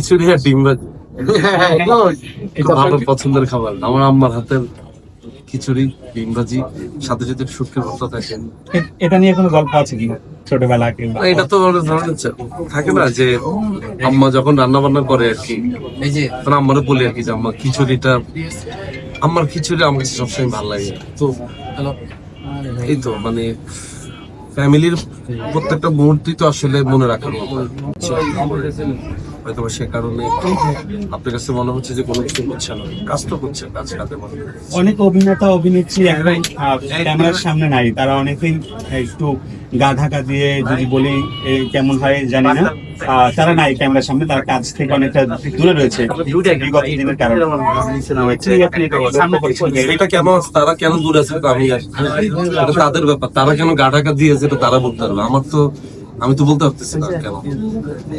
খিচুড়ি আর ডিম ভাজি। খুব ভালো পছন্দের খাবার। আমার আম্মার হাতের খিচুড়ি ডিম ভাজি সাথে সাথে শুটকির ভর্তা থাকে। এটা নিয়ে কোনো গল্প আছে কি? ছোটবেলা এটা তো অনেক ধরনের থাকে না যে আম্মা যখন রান্না বান্না করে আর কি এই যে তখন আম্মারও বলি আর কি যে আম্মা খিচুড়িটা আমার খিচুড়ি আমার কাছে সবসময় ভালো লাগে। তো এই তো মানে ফ্যামিলির প্রত্যেকটা মুহূর্তই তো আসলে মনে রাখার মতো। হয়তো সে কারণে আপনার কাছে মনে হচ্ছে যে কোনো কিছু হচ্ছে না। কাজ তো করছে কাজ কাজে মনে হচ্ছে। অনেক অভিনেতা অভিনেত্রী ক্যামেরার সামনে নাই। তারা অনেকেই একটু গা ঢাকা দিয়ে যদি বলি কেমন হয় জানি না। তারা নাই ক্যামেরার সামনে তার কাজ থেকে অনেকটা দূরে রয়েছে। বিগত দিনের কারণে। এটা কেন তারা কেন দূরে আছে? আমি তাদের ব্যাপার। তারা কেন গা ঢাকা দিয়েছে এটা তারা বলতে পারবে আমার তো আমি তো বলতে পারতেছি না কেন।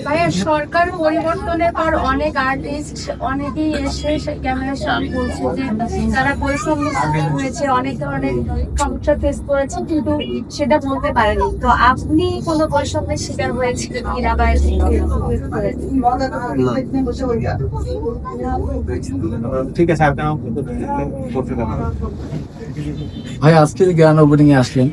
ভাইয়া সরকার পরিবর্তনের পর অনেক আর্টিস্ট অনেকেই এসে ক্যামেরার সামনে বলছে যে তারা শিকার হয়েছে অনেক ধরনের সমস্যা ফেস করেছে কিন্তু সেটা বলতে পারেনি। তো আপনি কোনো বৈষম্যের শিকার হয়েছিলেন কিনা বা ঠিক আছে আপনার ভাই আজকে জ্ঞান ওপেনিং এ আসলেন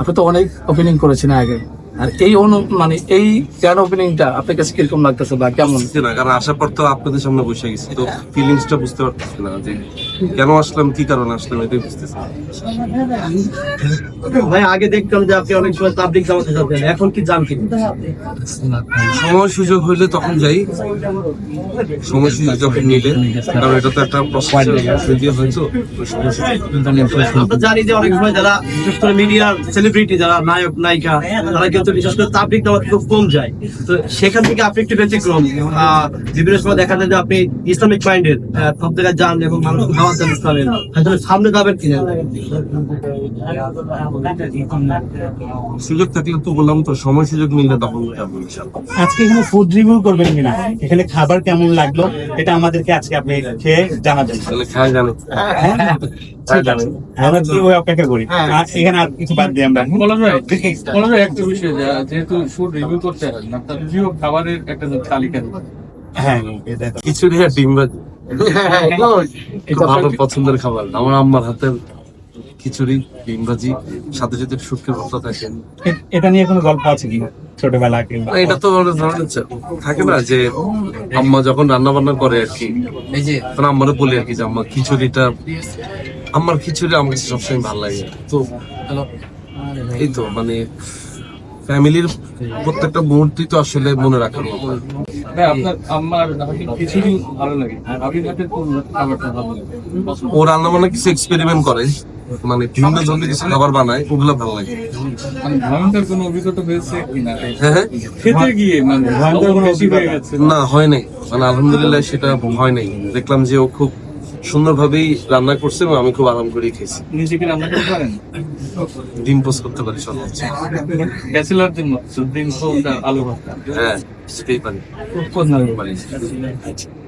আপনি তো অনেক ওপেনিং করেছেন আগে। আর এই অনু মানে এই জ্ঞান ওপেনিংটা আপনার কাছে কীরকম লাগতেছে বা কেমন? না, কারণ আসার পর তো আপনাদের সামনে বসে গেছি। তো ফিলিংসটা বুঝতে পারতেছি না যে কেন আসলাম? কি কারণে আসলাম? এটাই বুঝতেছি। ভাই আগে দেখতাম যে আপনি অনেক সময় তাবলিক জামাতে যাবেন। এখন কি যান কি সময় সুযোগ হইলে তখন যাই। সময় সুযোগ যখন নিলে কারণ এটা তো একটা প্রসেস দিয়ে হয়তো আমরা জানি যে অনেক সময় যারা বিশেষ করে মিডিয়ার সেলিব্রিটি যারা নায়ক নায়িকা তারা কিন্তু বিশেষ করে তাবলিক জামাতে খুব কম যায়। তো সেখান থেকে আপনি একটু ব্যতিক্রম। বিভিন্ন সময় দেখা যায় যে আপনি ইসলামিক মাইন্ডের সব জায়গায় যান এবং মানুষ খাওয়ার আসলে সামনে যাবেন কিনা। সুযোগ থাকলে তো বললাম তো সময় সুযোগ মিললে তখন আজকে এখানে ফুড রিভিউ করবেন কিনা? এখানে খাবার কেমন লাগল? এটা আমাদেরকে আজকে আপনি খেয়ে জানাবেন। খায় আমরা কি ওই অপেক্ষা করি? এখানে আর কিছু বাদ দিয়ে আমরা। বলা যায় বলা যায় একটা বিষয় যেহেতু ফুড রিভিউ করতে হয় না তার রিভিউ খাবারের একটা তালিকা হ্যাঁ। খিচুড়ি আর ডিম ভাজি। খুব ভালো পছন্দের খাবার। আমার আম্মার হাতের খিচুড়ি ডিম ভাজি সাথে শুটকির ভর্তা থাকে। এটা নিয়ে কোনো গল্প আছে কি? ছোটবেলা এটা তো থাকে না যে আম্মা যখন রান্না বান্না করে আর কি এই যে তখন আম্মারও বলি আর কি যে আম্মা খিচুড়িটা আমার খিচুড়ি আমার কাছে সবসময় ভালো লাগে। তো এই তো মানে ফ্যামিলির প্রত্যেকটা মুহূর্তই তো আসলে মনে রাখার মতো। ভাই আপনার আম্মার নাকি খিচুড়ি ভালো লাগে আপনি হাতের কোন খাবারটা ভালো লাগে? ও রান্না বান্না কিছু এক্সপেরিমেন্ট করে মানে বিভিন্ন ধরনের কিছু খাবার বানায় ওগুলো ভালো লাগে। মানে ভয়ঙ্কর কোনো অভিজ্ঞতা হয়েছে কিনা? হ্যাঁ হ্যাঁ। খেতে গিয়ে মানে ভয়ঙ্কর কোনো অভিজ্ঞতা? না হয় নাই। মানে আলহামদুলিল্লাহ সেটা হয় নাই। দেখলাম যে ও খুব সুন্দরভাবেই রান্না করছে এবং আমি খুব আরাম করে খেয়েছি। নিজে কি রান্না করতে পারেন? ডিম পোস্ট করতে পারি সর্বোচ্চ ব্যাচেলারদের মতো দিন হোক আলু ভর্তা। হ্যাঁ সেটাই পারি পারি।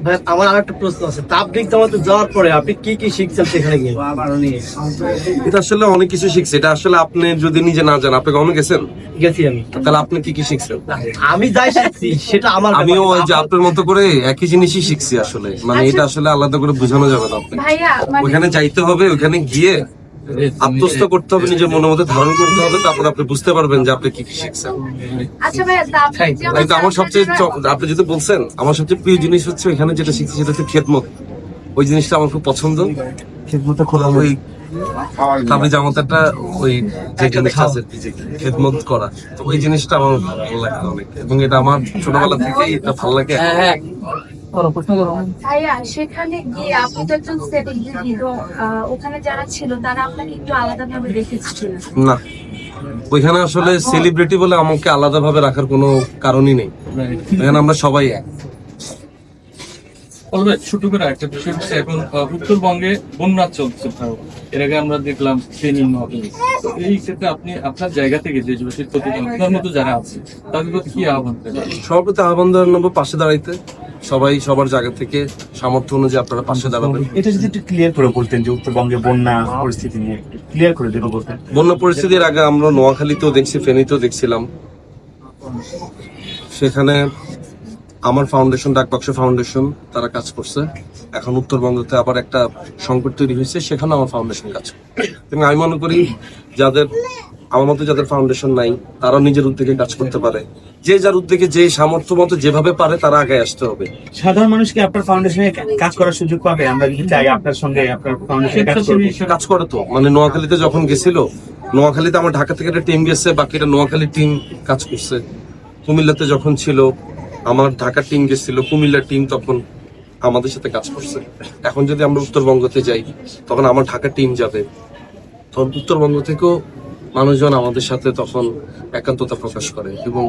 ভাই আমার আর একটা প্রশ্ন আছে। তাবলিক জামাতে যাওয়ার পরে আপনি কি কি শিখছেন সেখানে গিয়ে? এটা আসলে অনেক কিছু শিখছে। এটা আসলে আপনি যদি নিজে না জান আপনি কখনো গেছেন? গেছি আমি। তাহলে আপনি কি কি শিখছেন? আমি যাই শিখছি সেটা আমার আমিও ওই যে আপনার মতো করে একই জিনিসই শিখছি আসলে। মানে এটা আসলে আলাদা করে বোঝানো যাবে মানে ওখানে যাইতে হবে ওখানে গিয়ে আত্মস্থ করতে হবে নিজের মনের মধ্যে ধারণ করতে হবে তারপর আপনি বুঝতে পারবেন যে আপনি কি কি শিখছেন। আচ্ছা কিন্তু আমার সবচেয়ে আপনি যেটা বলছেন আমার সবচেয়ে প্রিয় জিনিস হচ্ছে এখানে যেটা শিখছি সেটা হচ্ছে খেদমত। ওই জিনিসটা আমার খুব পছন্দ। খেদমতে খোলা ওই তাবলি জামাত একটা ওই যে জিনিসটা আছে খেদমত করা। তো ওই জিনিসটা আমার ভালো লাগে অনেক। এবং এটা আমার ছোটবেলা থেকেই এটা ভালো লাগে। হ্যাঁ হ্যাঁ করো প্রশ্ন করো। ভাইয়া সেখানে গিয়ে আপনি তো একজন সেলিব্রিটি তো ওখানে যারা ছিল তারা আপনাকে একটু আলাদা ভাবে দেখেছিল। না। ওইখানে আসলে সেলিব্রিটি বলে আমাকে আলাদাভাবে রাখার কোনো কারণই নেই। এখানে আমরা সবাই এক। বলবে ছোট করে একটা বিষয় হচ্ছে এখন উত্তরবঙ্গে বন্যা চলছে এর আগে আমরা দেখলাম ফেনী তো এই ক্ষেত্রে আপনি আপনার জায়গা থেকে দেশবাসীর প্রতি আপনার মতো যারা আছে তাদের প্রতি কি আহ্বান সর্বপ্রতি আহ্বান জানাব পাশে দাঁড়াইতে। সবাই সবার জায়গা থেকে সামর্থ্য অনুযায়ী আপনারা পাশে দাঁড়াবেন। এটা যদি একটু ক্লিয়ার করে বলতেন যে উত্তরবঙ্গে বন্যা পরিস্থিতি নিয়ে ক্লিয়ার করে যদি বলতেন। বন্যা পরিস্থিতির আগে আমরা নোয়াখালীতেও দেখছি ফেনীতেও দেখছিলাম। সেখানে আমার ফাউন্ডেশন ডাকবাক্স ফাউন্ডেশন তারা কাজ করছে। এখন উত্তরবঙ্গতে আবার একটা সংকট তৈরি হয়েছে সেখানে আমার ফাউন্ডেশন কাজ করে। এবং আমি মনে করি যাদের আমার মতো যাদের ফাউন্ডেশন নাই তারা নিজের উদ্যোগে কাজ করতে পারে। যে যার উদ্যোগে যে সামর্থ্য মতো যেভাবে পারে তারা আগে আসতে হবে। সাধারণ মানুষ কি আপনার ফাউন্ডেশনে কাজ করার সুযোগ পাবে? আমরা যদি চাই আপনার সঙ্গে আপনার ফাউন্ডেশনে কাজ করব? কাজ করে তো। মানে নোয়াখালীতে যখন গেছিল নোয়াখালীতে আমার ঢাকা থেকে একটা টিম গেছে বাকিটা নোয়াখালী টিম কাজ করছে। কুমিল্লাতে যখন ছিল আমার ঢাকা টিম গেছিল কুমিল্লার টিম তখন আমাদের সাথে কাজ করছে। এখন যদি আমরা উত্তরবঙ্গতে যাই তখন আমার ঢাকা টিম যাবে। তখন উত্তরবঙ্গ থেকেও মানুষজন আমাদের সাথে তখন একান্ততা প্রকাশ করে এবং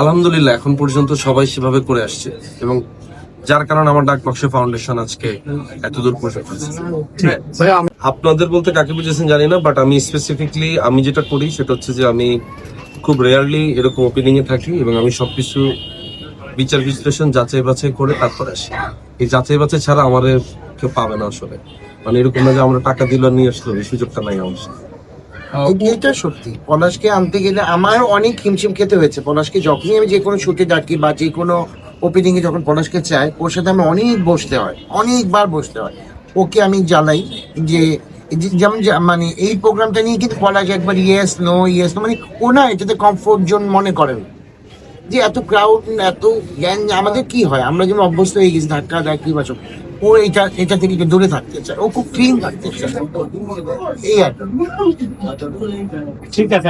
আলহামদুলিল্লাহ এখন পর্যন্ত সবাই সেভাবে করে আসছে এবং যার কারণে আমার ডাকবাক্স ফাউন্ডেশন আজকে এতদূর পৌঁছে আপনাদের বলতে কাকে বুঝেছেন জানি না বাট আমি স্পেসিফিকলি আমি যেটা করি সেটা হচ্ছে যে আমি খুব রেয়ারলি এরকম ওপেনিং এ থাকি এবং আমি সবকিছু বিচার বিশ্লেষণ, যাচাই বাছাই করে তারপর আসি। এই যাচাই বাছাই ছাড়া আমাদের কেউ পাবে না আসলে। মানে এরকম না যে আমরা টাকা দিলে নিয়ে আসলো সুযোগটা নাই আমার এটা সত্যি। পলাশকে আনতে গেলে আমার অনেক হিমশিম খেতে হয়েছে। পলাশকে যখনই আমি যে কোনো শুটে ডাকি বা যে কোনো ওপেনিং এ যখন পলাশকে চাই, ওর সাথে আমি অনেক বসতে হয়, অনেকবার বসতে হয়। ওকে আমি জ্বালাই যে যেমন মানে এই প্রোগ্রামটা নিয়ে কিন্তু পলাশ একবার ইয়েস নো ইয়েস নো মানে ও না এটাতে কমফোর্ট জোন মনে করেন। যে এত ক্রাউড এত গ্যাং আমাদের কি হয়? আমরা যেমন অভ্যস্ত হয়ে গেছি, ধাক্কা, ধাক্কি, বা সব। ও এটা এটা থেকে দূরে থাকতে চায়। ও খুব ক্লিন থাকতে চায়। এই আর ঠিক আছে